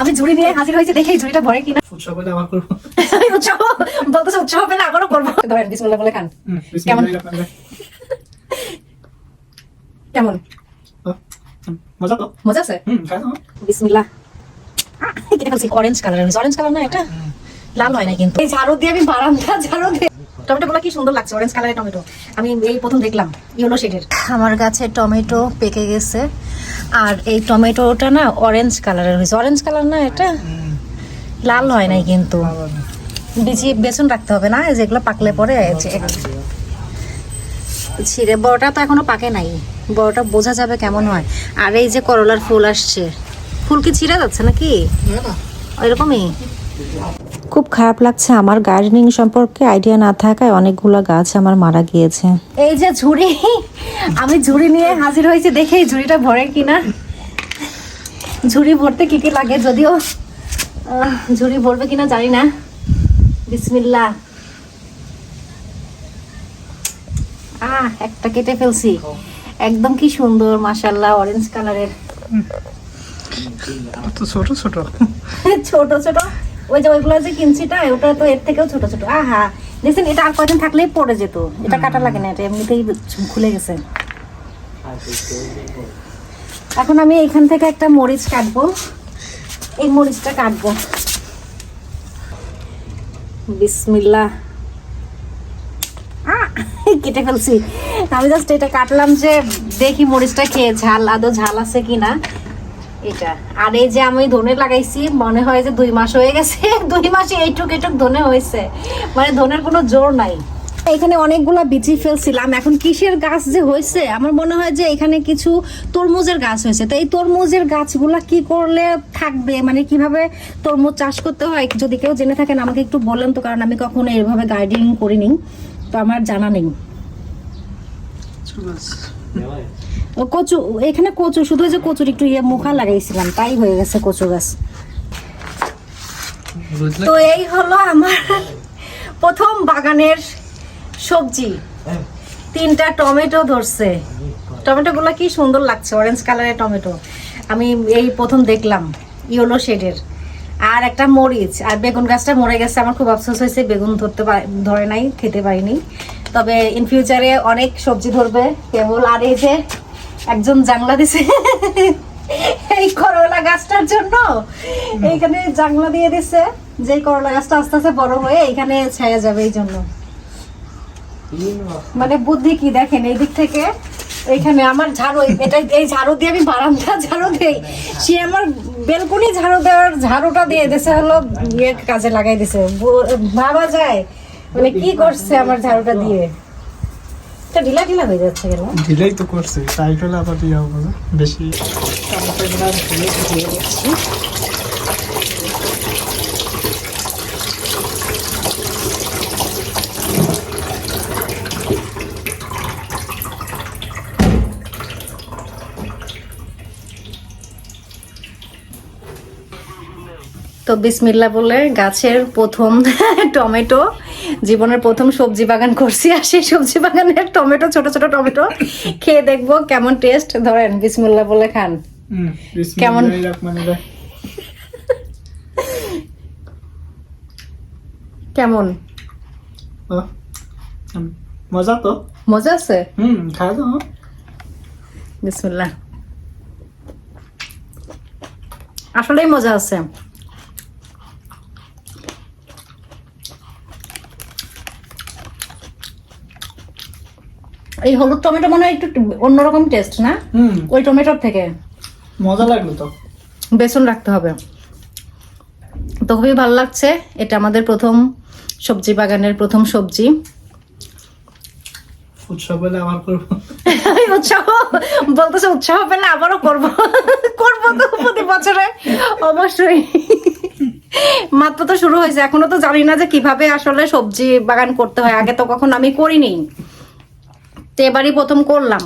আমি ঝুড়ি নিয়ে হাজির হয়েছি দেখে ঝুড়িটা ভরে কিনা। উৎসব হলে আবার করব। পেলে আবারও করব। ধরেন বিসমুল্লাহ বলে খান। কেমন? কেমন? মজা তো? মজা আছে? বিসমিল্লাহ। অরেঞ্জ কালার অরেঞ্জ কালার না এটা? লাল হয় না কিন্তু। এই ঝাড়ু দিয়ে আমি বারান্দা ঝাড়ু দিয়ে টমেটো গুলো কি সুন্দর লাগছে অরেঞ্জ কালারের টমেটো। আমি এই প্রথম দেখলাম ইয়েলো শেডের আমার গাছে টমেটো পেকে গেছে। আর এই টমেটোটা না অরেঞ্জ কালারের হয়েছে। অরেঞ্জ কালার না এটা? লাল হয় নাই কিন্তু। বিচি বেসন রাখতে হবে না যেগুলো পাকলে পরে ছিঁড়ে বড়টা তো এখনও পাকে নাই। বড়টা বোঝা যাবে কেমন হয়। আর এই যে করলার ফুল আসছে। ফুল কি ছিঁড়ে যাচ্ছে নাকি? এরকমই খুব খারাপ লাগছে। আমার গার্ডেনিং সম্পর্কে আইডিয়া না থাকায় অনেকগুলো গাছ আমার মারা গিয়েছে। এই যে ঝুড়ি আমি ঝুড়ি নিয়ে হাজির হয়েছি দেখে এই ঝুড়িটা ভরে কিনা। ঝুড়ি ভরতে কি কি লাগে যদিও আহ, ঝুড়ি ভরবে কিনা জানি না। বিসমিল্লা আহ একটা কেটে ফেলছি। একদম কি সুন্দর মাশাল্লাহ অরেঞ্জ কালারের ছোট ছোট। ছোট ছোট। ওই যে ওইগুলো যে কিনছিটা ওটা তো এর থেকেও ছোট ছোট। আহা দেখছেন এটা আর কয়দিন থাকলেই পড়ে যেত। এটা কাটা লাগে না এটা এমনিতেই খুলে গেছে। এখন আমি এখান থেকে একটা মরিচ কাটবো। এই মরিচটা কাটবো। বিসমিল্লাহ। আহ, কেটে ফেলছি। আমি জাস্ট এটা কাটলাম যে দেখি মরিচটা খেয়ে ঝাল আদৌ ঝাল আছে কিনা। এটা। আর এই যে আমি ধনে লাগাইছি, মনে হয় যে দুই মাস হয়ে গেছে, দুই মাসে এইটুক এইটুক ধনে হয়েছে। মানে ধনের কোনো জোর নাই। এখানে অনেকগুলা বিচি ফেলছিলাম, এখন কিসের গাছ যে হয়েছে? আমার মনে হয় যে এখানে কিছু তরমুজের গাছ হয়েছে। তো এই তরমুজের গাছগুলা কি করলে থাকবে? মানে কীভাবে তরমুজ চাষ করতে হয়? যদি কেউ জেনে থাকেন, আমাকে একটু বলেন তো, কারণ আমি কখনো এইভাবে গার্ডেনিং করিনি। তো আমার জানা নেই। কচু এখানে কচু শুধু যে কচুর একটু ইয়ে মুখা লাগাইছিলাম তাই হয়ে গেছে কচু গাছ। তো এই হলো আমার প্রথম বাগানের সবজি। তিনটা টমেটো ধরছে। টমেটো গুলা কি সুন্দর লাগছে অরেঞ্জ কালারের টমেটো। আমি এই প্রথম দেখলাম ইয়েলো শেডের। আর একটা মরিচ আর বেগুন গাছটা মরে গেছে আমার খুব আফসোস হয়েছে বেগুন ধরতে ধরে নাই খেতে পারিনি। তবে ইন ফিউচারে অনেক সবজি ধরবে কেবল আর এই যে একজন জাংলা দিছে। এই করলা গাছটার জন্য। এইখানে জাংলা দিয়ে দিছে যে করলা গাছটা আস্তে আস্তে বড় হয়ে এখানে ছায়া যাবে এই জন্য। মানে বুদ্ধি কি দেখেন এই দিক থেকে এইখানে আমার ঝাড়ু এটা এই ঝাড়ু দিয়ে আমি বারান্দা ঝাড়ু দেই। সে আমার বেলকুনি ঝাড়ু দেওয়ার ঝাড়ুটা দিয়ে দিছে হলো ইয়ে কাজে লাগাই দিছে। ভাবা যায়। মানে কি করছে আমার ঝাড়ুটা দিয়ে এটা ঢিলা ঢিলা হয়ে যাচ্ছে গেল ঢিলেই তো করছে তাই করলে আবার ইয়ে হবে না? বেশি তো বিসমিল্লা বলে গাছের প্রথম টমেটো জীবনের প্রথম সবজি বাগান করছি আর সেই সবজি বাগানের টমেটো ছোট ছোট টমেটো। খেয়ে দেখব কেমন টেস্ট ধরেন বিসমিল্লা বলে খান। কেমন? কেমন? মজা তো? মজা আছে? হুম খাই তো। বিসমিল্লা আসলেই মজা আছে। এই হলুদ টমেটো মনে হয় একটু অন্যরকম টেস্ট না? ওই টমেটোর থেকে। মজা লাগল তো। বেসন রাখতে হবে। তো খুবই ভালো লাগছে। এটা আমাদের প্রথম সবজি বাগানের প্রথম সবজি। উৎসব হলে আবার করব। আমি উৎসাহ বলতেছে উৎসাহ পেলে আবারও করব। করব তো প্রতি বছরে অবশ্যই। মাত্র তো শুরু হয়েছে। এখনও তো জানি না যে কীভাবে আসলে সবজি বাগান করতে হয়। আগে তো কখন আমি করিনি। তো এবারই প্রথম করলাম।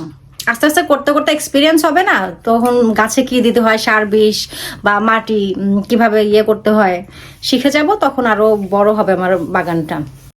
আস্তে আস্তে করতে করতে এক্সপিরিয়েন্স হবে না, তখন গাছে কি দিতে হয়, সার বিষ বা মাটি কীভাবে ইয়ে করতে হয়, শিখে যাব, তখন আরও বড় হবে আমার বাগানটা।